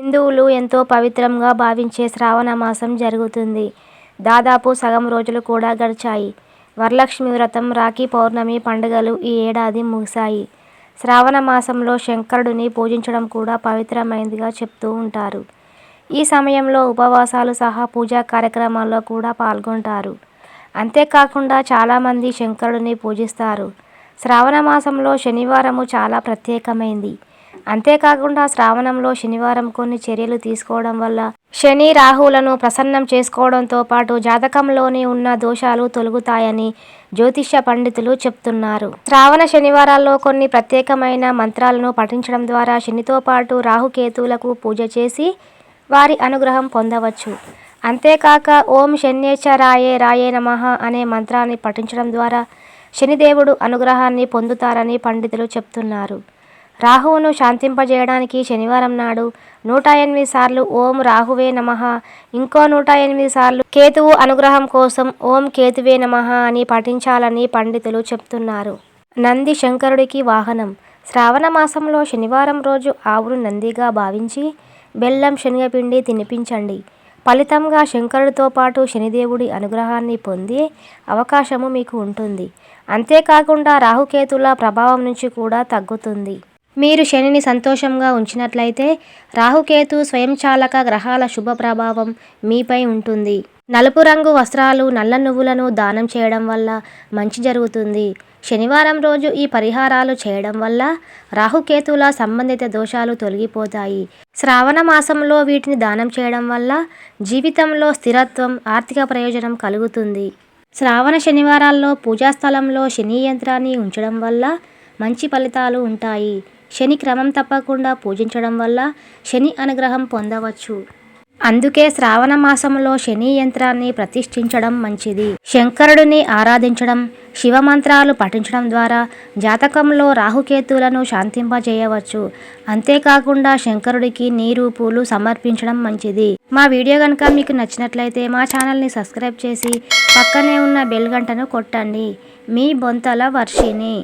హిందువులు ఎంతో పవిత్రంగా భావించే శ్రావణ మాసం జరుగుతుంది. దాదాపు సగం రోజులు కూడా గడిచాయి. వరలక్ష్మి వ్రతం, రాఖీ పౌర్ణమి పండుగలు ఈ ఏడాది ముగిశాయి. శ్రావణ మాసంలో శంకరుడిని పూజించడం కూడా పవిత్రమైనదిగా చెప్తూ ఉంటారు. ఈ సమయంలో ఉపవాసాలు సహా పూజా కార్యక్రమాల్లో కూడా పాల్గొంటారు. అంతేకాకుండా చాలామంది శంకరుడిని పూజిస్తారు. శ్రావణ మాసంలో శనివారము చాలా ప్రత్యేకమైంది. అంతేకాకుండా శ్రావణంలో శనివారం కొన్ని చర్యలు తీసుకోవడం వల్ల శని, రాహువులను ప్రసన్నం చేసుకోవడంతో పాటు జాతకంలోని ఉన్న దోషాలు తొలగుతాయని జ్యోతిష్య పండితులు చెప్తున్నారు. శ్రావణ శనివారాల్లో కొన్ని ప్రత్యేకమైన మంత్రాలను పఠించడం ద్వారా శనితో పాటు రాహుకేతువులకు పూజ చేసి వారి అనుగ్రహం పొందవచ్చు. అంతేకాక ఓం శన్యేశ్వరాయ రాయే నమః అనే మంత్రాన్ని పఠించడం ద్వారా శనిదేవుడు అనుగ్రహాన్ని పొందుతారని పండితులు చెప్తున్నారు. రాహువును శాంతింపజేయడానికి శనివారం నాడు నూట ఎనిమిది సార్లు ఓం రాహువే నమః, ఇంకో నూట ఎనిమిది సార్లు కేతువు అనుగ్రహం కోసం ఓం కేతువే నమః అని పఠించాలని పండితులు చెప్తున్నారు. నంది శంకరుడికి వాహనం. శ్రావణ మాసంలో శనివారం రోజు ఆవును నందిగా భావించి బెల్లం, శనగపిండి తినిపించండి. ఫలితంగా శంకరుడితో పాటు శనిదేవుడి అనుగ్రహాన్ని పొందే అవకాశము మీకు ఉంటుంది. అంతేకాకుండా రాహుకేతుల ప్రభావం నుంచి కూడా తగ్గుతుంది. మీరు శనిని సంతోషంగా ఉంచినట్లయితే రాహుకేతు స్వయంచాలక గ్రహాల శుభ ప్రభావం మీపై ఉంటుంది. నలుపు రంగు వస్త్రాలు, నల్ల నువ్వులను దానం చేయడం వల్ల మంచి జరుగుతుంది. శనివారం రోజు ఈ పరిహారాలు చేయడం వల్ల రాహుకేతుల సంబంధిత దోషాలు తొలగిపోతాయి. శ్రావణ మాసంలో వీటిని దానం చేయడం వల్ల జీవితంలో స్థిరత్వం, ఆర్థిక ప్రయోజనం కలుగుతుంది. శ్రావణ శనివారాల్లో పూజాస్థలంలో శని యంత్రాన్ని ఉంచడం వల్ల మంచి ఫలితాలు ఉంటాయి. శని క్రమం తప్పకుండా పూజించడం వల్ల శని అనుగ్రహం పొందవచ్చు. అందుకే శ్రావణ మాసంలో శని యంత్రాన్ని ప్రతిష్ఠించడం మంచిది. శంకరుడిని ఆరాధించడం, శివ మంత్రాలు పఠించడం ద్వారా జాతకంలో రాహుకేతువులను శాంతింపజేయవచ్చు. అంతేకాకుండా శంకరుడికి నీరు, పూలు సమర్పించడం మంచిది. మా వీడియో గనుక మీకు నచ్చినట్లయితే మా ఛానల్ని సబ్స్క్రైబ్ చేసి పక్కనే ఉన్న బెల్ గంటను కొట్టండి. మీ బొంతల వర్షిణి